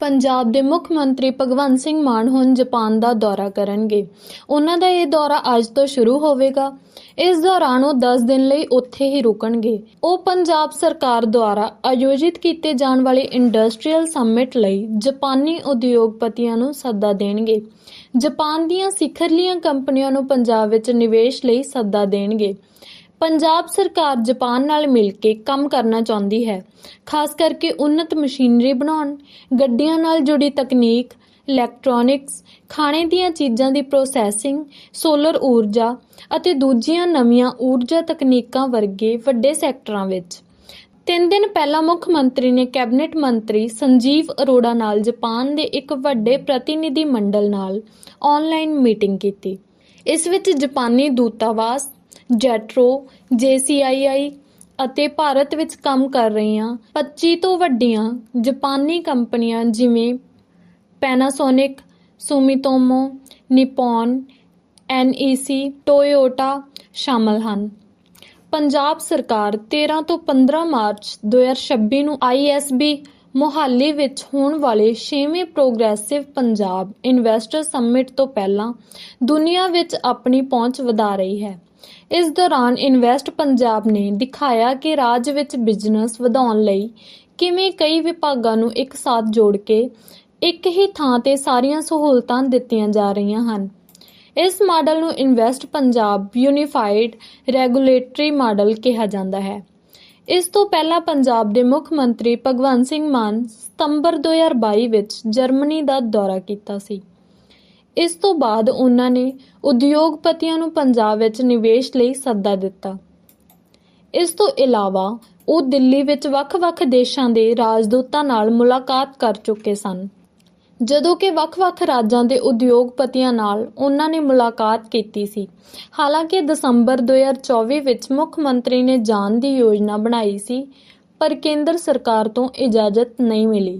ਪੰਜਾਬ ਦੇ ਮੁੱਖ ਮੰਤਰੀ ਭਗਵੰਤ ਸਿੰਘ ਮਾਨ ਹੁਣ ਜਾਪਾਨ ਦਾ ਦੌਰਾ ਕਰਨਗੇ। ਉਹਨਾਂ ਦਾ ਇਹ ਦੌਰਾ ਅੱਜ ਤੋਂ ਸ਼ੁਰੂ ਹੋਵੇਗਾ। ਇਸ ਦੌਰਾਨ ਉਹ 10 ਦਿਨ ਲਈ ਉੱਥੇ ਹੀ ਰੁਕਣਗੇ। ਉਹ ਪੰਜਾਬ ਸਰਕਾਰ ਦੁਆਰਾ ਆਯੋਜਿਤ ਕੀਤੇ ਜਾਣ ਵਾਲੇ ਇੰਡਸਟਰੀਅਲ ਸਮਿਟ ਲਈ ਜਾਪਾਨੀ ਉਦਯੋਗਪਤੀਆਂ ਨੂੰ ਸੱਦਾ ਦੇਣਗੇ। ਜਾਪਾਨ ਦੀਆਂ ਸਿਖਰਲੀਆਂ ਕੰਪਨੀਆਂ ਨੂੰ ਪੰਜਾਬ ਵਿੱਚ ਨਿਵੇਸ਼ ਲਈ ਸੱਦਾ ਦੇਣਗੇ। ਪੰਜਾਬ ਸਰਕਾਰ ਜਾਪਾਨ ਨਾਲ ਮਿਲ ਕੇ ਕੰਮ ਕਰਨਾ ਚਾਹੁੰਦੀ ਹੈ। ਖਾਸ ਕਰਕੇ ਉન્નਤ ਮਸ਼ੀਨਰੀ ਬਣਾਉਣ, ਗੱਡੀਆਂ ਨਾਲ ਜੁੜੀ ਤਕਨੀਕ ਇਲੈਕਟ੍ਰੋਨਿਕਸ ਖਾਣੇ ਦੀਆਂ ਚੀਜ਼ਾਂ ਦੀ ਪ੍ਰੋਸੈਸਿੰਗ ਸੋਲਰ ਊਰਜਾ ਅਤੇ ਦੂਜੀਆਂ ਨਵੀਆਂ ਊਰਜਾ ਤਕਨੀਕਾਂ ਵਰਗੇ ਵੱਡੇ ਸੈਕਟਰਾਂ ਵਿੱਚ। ਤਿੰਨ ਦਿਨ ਪਹਿਲਾਂ ਮੁੱਖ ਮੰਤਰੀ ਨੇ ਕੈਬਨਿਟ ਮੰਤਰੀ ਸੰਜੀਵ ਅਰੋੜਾ ਨਾਲ ਜਾਪਾਨ ਦੇ ਇੱਕ ਵੱਡੇ ਪ੍ਰਤੀਨਿਧੀ ਮੰਡਲ ਨਾਲ ਆਨਲਾਈਨ ਮੀਟਿੰਗ ਕੀਤੀ। ਇਸ ਵਿੱਚ ਜਾਪਾਨੀ ਦੂਤਾਵਾਸ ਜੈਟਰੋ, ਜੇਸੀਆਈਆਈ ਅਤੇ ਭਾਰਤ ਵਿੱਚ ਕੰਮ ਕਰ ਰਹੀਆਂ 25 ਤੋਂ ਵੱਡੀਆਂ ਜਾਪਾਨੀ ਕੰਪਨੀਆਂ ਜਿਵੇਂ Panasonic Sumitomo Nippon NEC Toyota ਸ਼ਾਮਲ ਹਨ। ਪੰਜਾਬ ਸਰਕਾਰ 13 ਤੋਂ 15 ਮਾਰਚ 2026 ਨੂੰ ਆਈਐਸਬੀ ਮੁਹਾਲੀ ਵਿੱਚ ਹੋਣ ਵਾਲੇ 6ਵੇਂ ਪ੍ਰੋਗਰੈਸਿਵ ਪੰਜਾਬ ਇਨਵੈਸਟਰ ਸਮਿਟ ਤੋਂ ਪਹਿਲਾਂ ਦੁਨੀਆ ਵਿੱਚ ਆਪਣੀ ਪਹੁੰਚ ਵਧਾ ਰਹੀ ਹੈ। ਇਸ ਦੌਰਾਨ ਇਨਵੈਸਟ ਪੰਜਾਬ ਨੇ ਦਿਖਾਇਆ ਕਿ ਰਾਜ ਵਿੱਚ ਬਿਜ਼ਨਸ ਵਧਾਉਣ ਲਈ ਕਿਵੇਂ ਕਈ ਵਿਭਾਗਾਂ ਨੂੰ ਇੱਕ ਸਾਥ ਜੋੜ ਕੇ ਇੱਕ ਹੀ ਥਾਂ ਤੇ ਸਾਰੀਆਂ ਸਹੂਲਤਾਂ ਦਿੱਤੀਆਂ ਜਾ ਰਹੀਆਂ ਹਨ। ਇਸ ਮਾਡਲ ਨੂੰ invest Punjab unified regulatory model ਕਿਹਾ ਜਾਂਦਾ ਹੈ। ਇਸ ਤੋਂ ਪਹਿਲਾਂ ਪੰਜਾਬ ਦੇ ਮੁੱਖ ਮੰਤਰੀ ਭਗਵੰਤ ਸਿੰਘ ਮਾਨ ਸਤੰਬਰ 2022 ਵਿੱਚ ਜਰਮਨੀ ਦਾ ਦੌਰਾ ਕੀਤਾ ਸੀ। ਇਸ ਤੋਂ ਬਾਅਦ ਉਹਨਾਂ ਨੇ ਉਦਯੋਗਪਤੀਆਂ ਨੂੰ ਪੰਜਾਬ ਵਿੱਚ ਨਿਵੇਸ਼ ਲਈ ਸੱਦਾ ਦਿੱਤਾ। ਇਸ ਤੋਂ ਇਲਾਵਾ ਉਹ ਦਿੱਲੀ ਵਿੱਚ ਵੱਖ-ਵੱਖ ਦੇਸ਼ਾਂ ਦੇ ਰਾਜਦੂਤਾਂ ਨਾਲ ਮੁਲਾਕਾਤ ਕਰ ਚੁੱਕੇ ਸਨ। ਜਦੋਂ ਕਿ ਵੱਖ-ਵੱਖ ਰਾਜਾਂ ਦੇ ਉਦਯੋਗਪਤੀਆਂ ਨਾਲ ਉਹਨਾਂ ਨੇ ਮੁਲਾਕਾਤ ਕੀਤੀ ਸੀ। ਹਾਲਾਂਕਿ ਦਸੰਬਰ 2024 ਵਿੱਚ ਮੁੱਖ ਮੰਤਰੀ ਨੇ ਜਾਣ ਦੀ ਯੋਜਨਾ ਬਣਾਈ ਸੀ, ਪਰ ਕੇਂਦਰ ਸਰਕਾਰ ਤੋਂ ਇਜਾਜ਼ਤ ਨਹੀਂ ਮਿਲੀ।